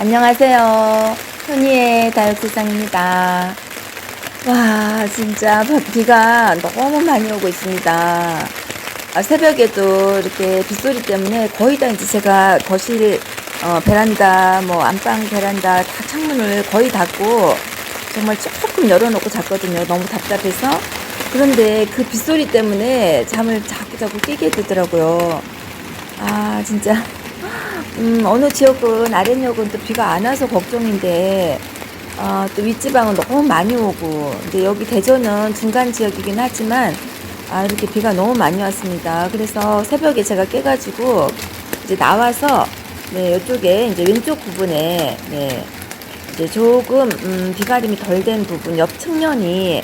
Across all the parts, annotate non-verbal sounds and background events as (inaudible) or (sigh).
안녕하세요. 손이의 다육세상입니다. 와, 진짜 비가 너무 많이 오고 있습니다. 아, 새벽에도 이렇게 빗소리 때문에 거의 다 이제 제가 거실, 어, 베란다, 뭐, 안방 베란다 다 창문을 거의 닫고 정말 조금 열어놓고 잤거든요. 너무 답답해서. 그런데 그 빗소리 때문에 잠을 자꾸 자꾸 깨게 되더라고요. 아, 진짜. 음, 어느 지역은 아랫역은 또 비가 안 와서 걱정인데, 아, 또 윗지방은 너무 많이 오고, 근데 여기 대전은 중간 지역이긴 하지만, 아, 이렇게 비가 너무 많이 왔습니다. 그래서 새벽에 제가 깨가지고, 이제 나와서, 네, 이쪽에 이제 왼쪽 부분에, 네, 이제 조금, 음, 비가림이 덜 된 부분, 옆 측면이,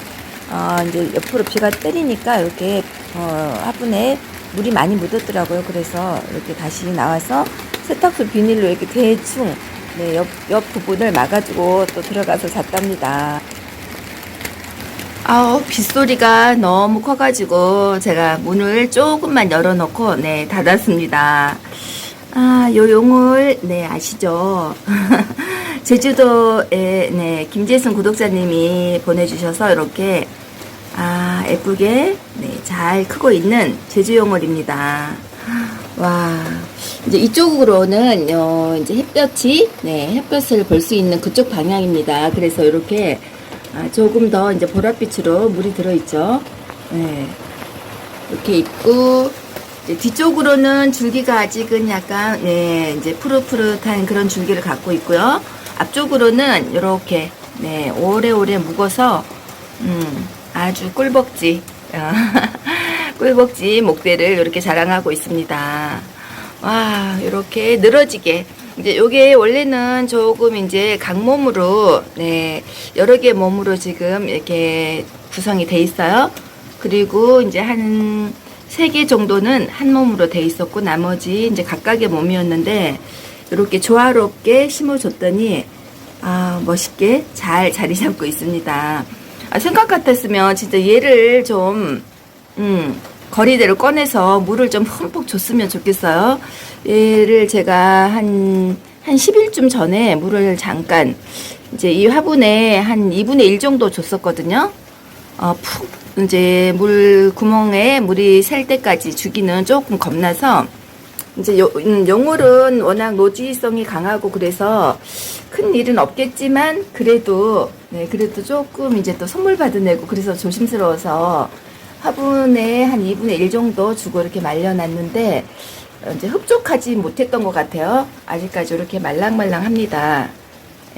아, 이제 옆으로 비가 때리니까 이렇게, 어, 화분에 물이 많이 묻었더라고요. 그래서 이렇게 다시 나와서 세탁소 비닐로 이렇게 대충, 네, 옆, 옆 부분을 막아주고 또 들어가서 잤답니다. 아우, 빗소리가 너무 커가지고 제가 문을 조금만 열어놓고, 네, 닫았습니다. 아, 요 용을, 네, 아시죠? (laughs) 제주도에, 네, 김재승 구독자님이 보내주셔서 이렇게, 아, 예쁘게, 네, 잘 크고 있는 제주 용월입니다. 와, 이제 이쪽으로는, 어, 이제 햇볕이, 네, 햇볕을 볼 수 있는 그쪽 방향입니다. 그래서 이렇게, 아, 조금 더 이제 보랏빛으로 물이 들어있죠. 네. 이렇게 있고, 뒤쪽으로는 줄기가 아직은 약간, 네, 이제 푸릇푸릇한 그런 줄기를 갖고 있고요. 앞쪽으로는 이렇게, 네, 오래오래 묵어서, 음, 아주 꿀벅지, 어, (laughs) 꿀벅지 목대를 이렇게 자랑하고 있습니다. 와, 이렇게 늘어지게. 이제 요게 원래는 조금 이제 강몸으로, 네, 여러 개 몸으로 지금 이렇게 구성이 돼 있어요. 그리고 이제 한 세 개 정도는 한 몸으로 돼 있었고, 나머지 이제 각각의 몸이었는데, 이렇게 조화롭게 심어줬더니, 아, 멋있게 잘 자리 잡고 있습니다. 아, 생각 같았으면 진짜 얘를 좀, 음, 거리대로 꺼내서 물을 좀 흠뻑 줬으면 좋겠어요. 얘를 제가 한, 한 10일쯤 전에 물을 잠깐, 이제 이 화분에 한 2분의 1 정도 줬었거든요. 어, 푹, 이제 물 구멍에 물이 셀 때까지 주기는 조금 겁나서, 이제 요, 음, 용월은 워낙 노지성이 강하고 그래서 큰 일은 없겠지만 그래도 네 그래도 조금 이제 또 선물 받아내고 그래서 조심스러워서 화분에 한 2분의 1 정도 주고 이렇게 말려놨는데 어, 이제 흡족하지 못했던 것 같아요. 아직까지 이렇게 말랑말랑합니다.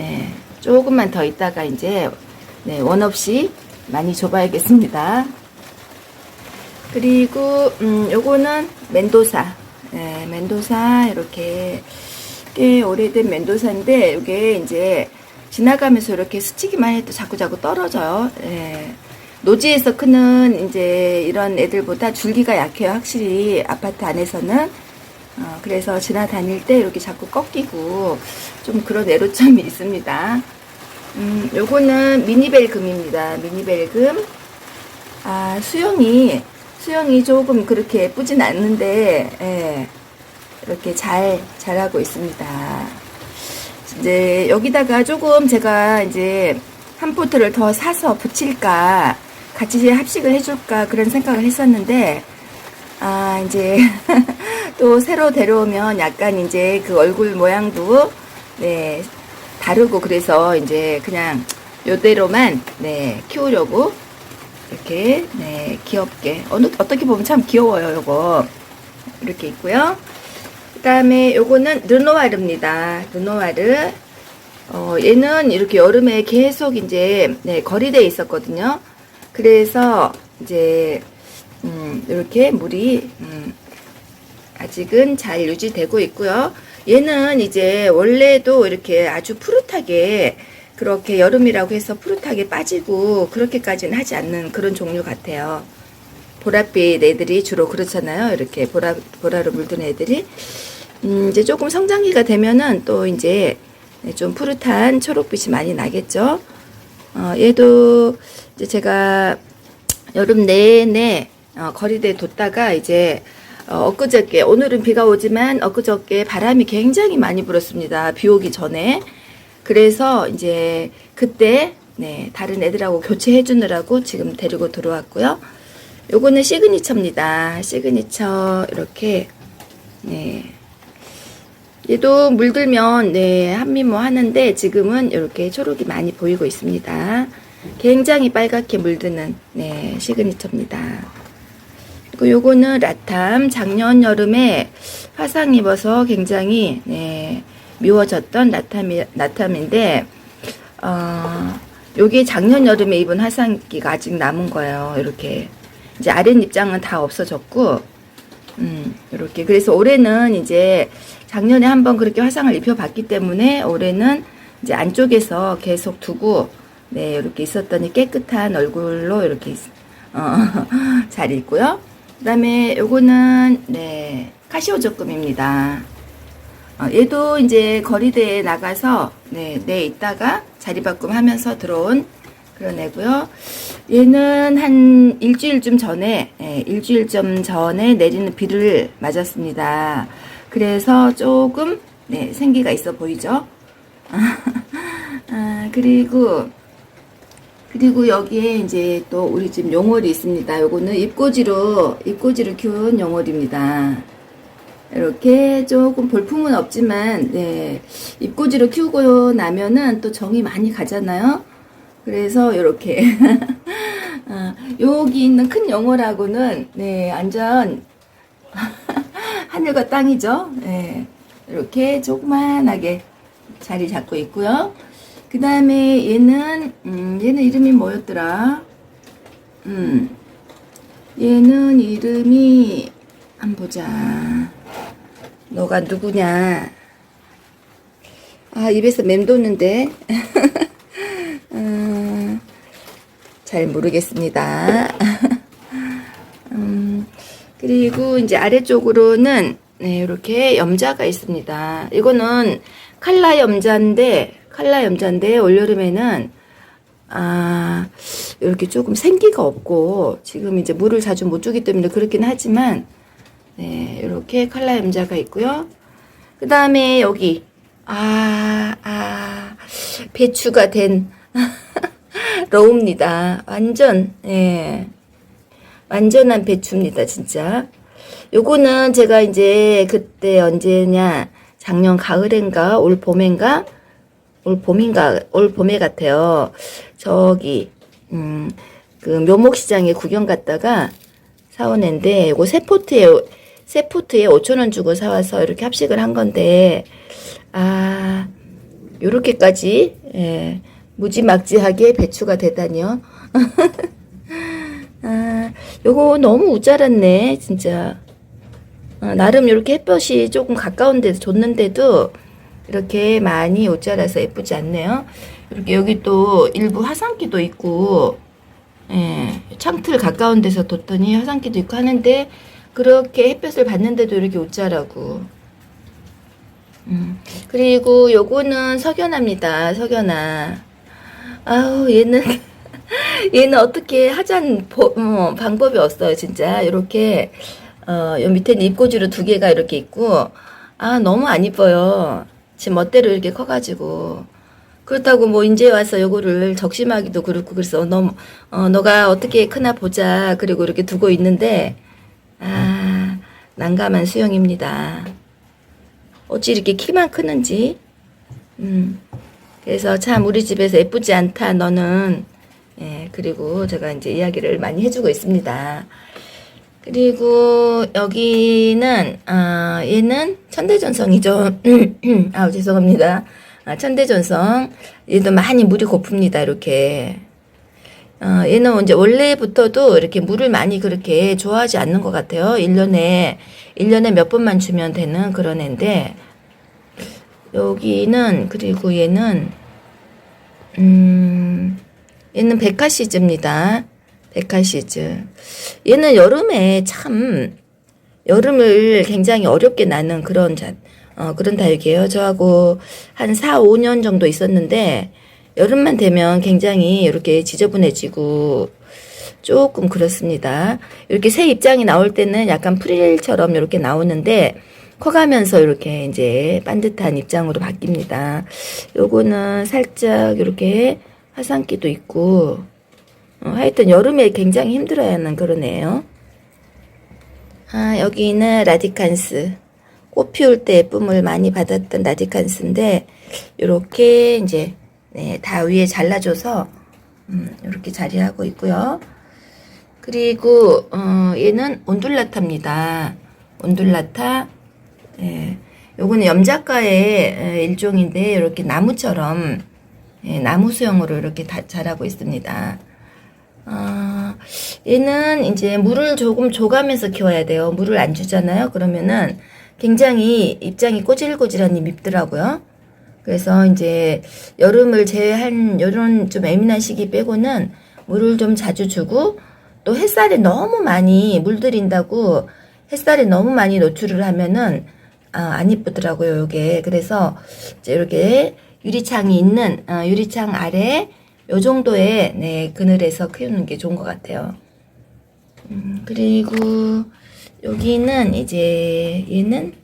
예, 조금만 더 있다가 이제 네, 원 없이 많이 줘봐야겠습니다. 그리고 음, 요거는 멘도사. 예, 멘도사 이렇게 꽤 오래된 멘도사인데 이게 이제 지나가면서 이렇게 스치기만 해도 자꾸 자꾸 떨어져요. 예. 노지에서 크는 이제 이런 애들보다 줄기가 약해요. 확실히 아파트 안에서는. 어, 그래서 지나다닐 때 이렇게 자꾸 꺾이고 좀 그런 애로점이 있습니다. 음, 요거는 미니벨금입니다. 미니벨금. 아, 수영이, 수영이 조금 그렇게 예쁘진 않는데, 예, 이렇게 잘, 자라고 있습니다. 이제 여기다가 조금 제가 이제 한 포트를 더 사서 붙일까, 같이 합식을 해줄까, 그런 생각을 했었는데, 아, 이제, (laughs) 또 새로 데려오면 약간 이제 그 얼굴 모양도, 네, 다르고 그래서 이제 그냥 요대로만, 네, 키우려고 이렇게, 네, 귀엽게. 어느, 어떻게 보면 참 귀여워요, 요거. 이렇게 있고요. 그 다음에 요거는 르노아르입니다. 르노아르. 어, 얘는 이렇게 여름에 계속 이제, 네, 거리대에 있었거든요. 그래서 이제, 음, 이렇게 물이, 음, 아직은 잘 유지되고 있고요. 얘는 이제 원래도 이렇게 아주 푸릇하게 그렇게 여름이라고 해서 푸릇하게 빠지고 그렇게까지는 하지 않는 그런 종류 같아요. 보랏빛 애들이 주로 그렇잖아요. 이렇게 보라, 보라로 물든 애들이. 음, 이제 조금 성장기가 되면은 또 이제 좀 푸릇한 초록빛이 많이 나겠죠. 어, 얘도 이제 제가 여름 내내 어, 거리대에 뒀다가 이제 어, 엊그저께 오늘은 비가 오지만 엊그저께 바람이 굉장히 많이 불었습니다. 비 오기 전에. 그래서 이제 그때 네, 다른 애들하고 교체해 주느라고 지금 데리고 들어왔고요. 요거는 시그니처입니다. 시그니처 이렇게 네. 얘도 물들면 네, 한미모 하는데 지금은 이렇게 초록이 많이 보이고 있습니다. 굉장히 빨갛게 물드는 네, 시그니처입니다. 그리고 요거는 라탐 작년 여름에 화상 입어서 굉장히 네, 미워졌던 라탐이, 라탐인데 어, 요게 작년 여름에 입은 화상기가 아직 남은 거예요. 이렇게 이제 아랫 입장은 다 없어졌고 음, 이렇게 그래서 올해는 이제 작년에 한번 그렇게 화상을 입혀봤기 때문에 올해는 이제 안쪽에서 계속 두고 네 이렇게 있었더니 깨끗한 얼굴로 이렇게 있- 어, (laughs) 잘 있고요. 그다음에 요거는 네 카시오 조금입니다. 어, 얘도 이제 거리대에 나가서 네, 내 있다가 자리바꿈 하면서 들어온 그런 애고요. 얘는 한 일주일쯤 전에 예, 일주일쯤 전에 내리는 비를 맞았습니다. 그래서 조금 네, 생기가 있어 보이죠? (laughs) 아, 그리고 그리고 여기에 이제 또 우리 집 용월이 있습니다. 요거는 입꼬지로 입꼬지로 키운 용월입니다. 이렇게 조금 볼품은 없지만 네 입꼬지로 키우고 나면은 또 정이 많이 가잖아요. 그래서 이렇게 (laughs) 아, 여기 있는 큰 영어라고는 네 완전 하늘과 땅이죠. 네, 이렇게 조그만하게 자리 잡고 있고요. 그 다음에 얘는 음, 얘는 이름이 뭐였더라? 음, 얘는 이름이 한번 보자. 너가 누구냐? 아 입에서 맴도는데 (laughs) 음, 잘 모르겠습니다. (laughs) 음, 그리고 이제 아래쪽으로는 네, 이렇게 염자가 있습니다. 이거는 칼라 염자인데 칼라 염자인데 올여름에는 아 이렇게 조금 생기가 없고 지금 이제 물을 자주 못 주기 때문에 그렇긴 하지만 네 이렇게 칼라 염자가 있고요. 그 다음에 여기 아, 아, 배추가 된 (laughs) 러우입니다. 완전, 예. 완전한 배추입니다, 진짜. 요거는 제가 이제 그때 언제냐, 작년 가을인가, 올 봄인가, 올 봄인가, 올 봄에 같아요. 저기, 음, 그 묘목시장에 구경 갔다가 사온 애인데, 요거 세 포트에, 세 포트에 5천원 주고 사와서 이렇게 합식을 한 건데, 아, 요렇게까지, 예, 무지막지하게 배추가 되다니요. (laughs) 아, 요거 너무 우짜랐네, 진짜. 어, 나름 이렇게 햇볕이 조금 가까운 데서 줬는데도 이렇게 많이 옷자라서 예쁘지 않네요. 이렇게 여기 또 일부 화산기도 있고, 예, 창틀 가까운 데서 뒀더니 화산기도 있고 하는데, 그렇게 햇볕을 받는데도 이렇게 옷자라고. 음, 그리고 요거는 석연화입니다. 석연화. 아우, 얘는, (laughs) (laughs) 얘는 어떻게 하잔 보- 어, 방법이 없어요, 진짜. 이렇게, 어, 요 밑에는 입꼬지로 두 개가 이렇게 있고, 아, 너무 안 이뻐요. 지 멋대로 이렇게 커가지고. 그렇다고 뭐, 이제 와서 요거를 적심하기도 그렇고, 그래서 너, 어, 너가 어떻게 크나 보자. 그리고 이렇게 두고 있는데, 아, 난감한 수영입니다. 어찌 이렇게 키만 크는지. 음. 그래서 참 우리 집에서 예쁘지 않다, 너는. 예, 그리고 제가 이제 이야기를 많이 해주고 있습니다. 그리고 여기는, 아, 얘는 천대전성이죠. (clears throat) 아우, 죄송합니다. 아, 천대전성. 얘도 많이 물이 고픕니다, 이렇게. 어, 얘는 이제 원래부터도 이렇게 물을 많이 그렇게 좋아하지 않는 것 같아요. 1년에, 1년에 몇 번만 주면 되는 그런 애인데, 여기는, 그리고 얘는, 음, 얘는 백화시즈입니다. 백화시즈. 얘는 여름에 참, 여름을 굉장히 어렵게 나는 그런 자, 어, 그런 다육이에요. 저하고 한 4, 5년 정도 있었는데, 여름만 되면 굉장히 이렇게 지저분해지고, 조금 그렇습니다. 이렇게 새 입장이 나올 때는 약간 프릴처럼 이렇게 나오는데 커가면서 이렇게 이제 반듯한 입장으로 바뀝니다. 요거는 살짝 이렇게 화산기도 있고 어, 하여튼 여름에 굉장히 힘들어하는 그런 애예요. 아, 여기는 라디칸스. 꽃 피울 때 예쁨을 많이 받았던 라디칸스인데, 요렇게 이제, 네, 다 위에 잘라줘서, 음, 요렇게 자리하고 있고요. 그리고, 어, 얘는 온둘라타입니다. 온둘라타. 예, 요거는 염작가의 에, 일종인데, 이렇게 나무처럼, 예, 나무 수영으로 이렇게 다 자라고 있습니다. 아, 얘는 이제 물을 조금 줘가면서 키워야 돼요. 물을 안 주잖아요. 그러면은 굉장히 입장이 꼬질꼬질한 이 밉더라고요. 그래서 이제 여름을 제외한 이런 좀 예민한 시기 빼고는 물을 좀 자주 주고 또 햇살에 너무 많이 물들인다고 햇살에 너무 많이 노출을 하면은 아, 안 이쁘더라고요, 요게. 그래서 이제 이렇게 유리창이 있는 어, 유리창 아래 요 정도의 네, 그늘에서 키우는 게 좋은 것 같아요. 음, 그리고 여기는 이제 얘는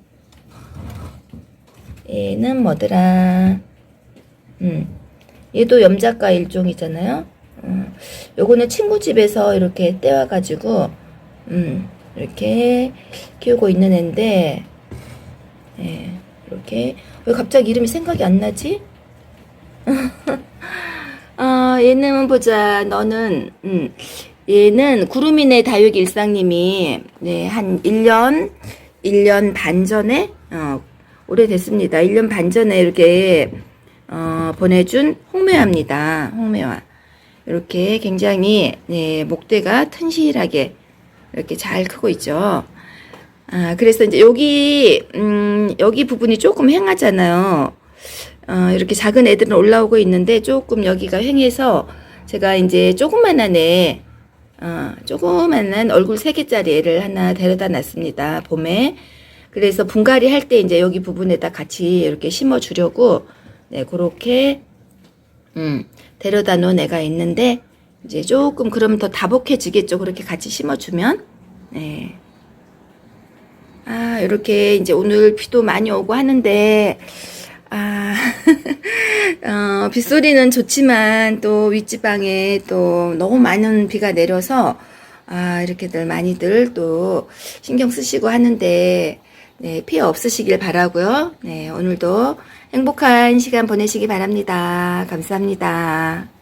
얘는 뭐더라? 음, 얘도 염작가 일종이잖아요. 음, 요거는 친구 집에서 이렇게 떼와가지고 음, 이렇게 키우고 있는 애인데, 예, 이렇게 왜 갑자기 이름이 생각이 안 나지? 어, 얘는 보자. 너는, 음, 얘는 구루미네 다육 일상님이, 네, 한 1년, 1년 반 전에, 어, 오래됐습니다. 1년 반 전에 이렇게, 어, 보내준 홍매화입니다. 홍매화. 이렇게 굉장히, 네, 목대가 튼실하게 이렇게 잘 크고 있죠. 아, 그래서 이제 여기, 음, 여기 부분이 조금 횡하잖아요. 어, 이렇게 작은 애들은 올라오고 있는데 조금 여기가 횡해서 제가 이제 조그만한 애, 어, 조그만한 얼굴 3개짜리 애를 하나 데려다 놨습니다. 봄에. 그래서 분갈이 할 때 이제 여기 부분에다 같이 이렇게 심어 주려고, 네, 그렇게, 음, 데려다 놓은 애가 있는데, 이제 조금 그러면 더 다복해지겠죠. 그렇게 같이 심어 주면. 네. 아, 이렇게 이제 오늘 비도 많이 오고 하는데, 아, 어, 빗소리는 좋지만 또 윗지방에 또 너무 많은 비가 내려서 아, 이렇게들 많이들 또 신경 쓰시고 하는데 네, 피해 없으시길 바라고요. 네, 오늘도 행복한 시간 보내시기 바랍니다. 감사합니다.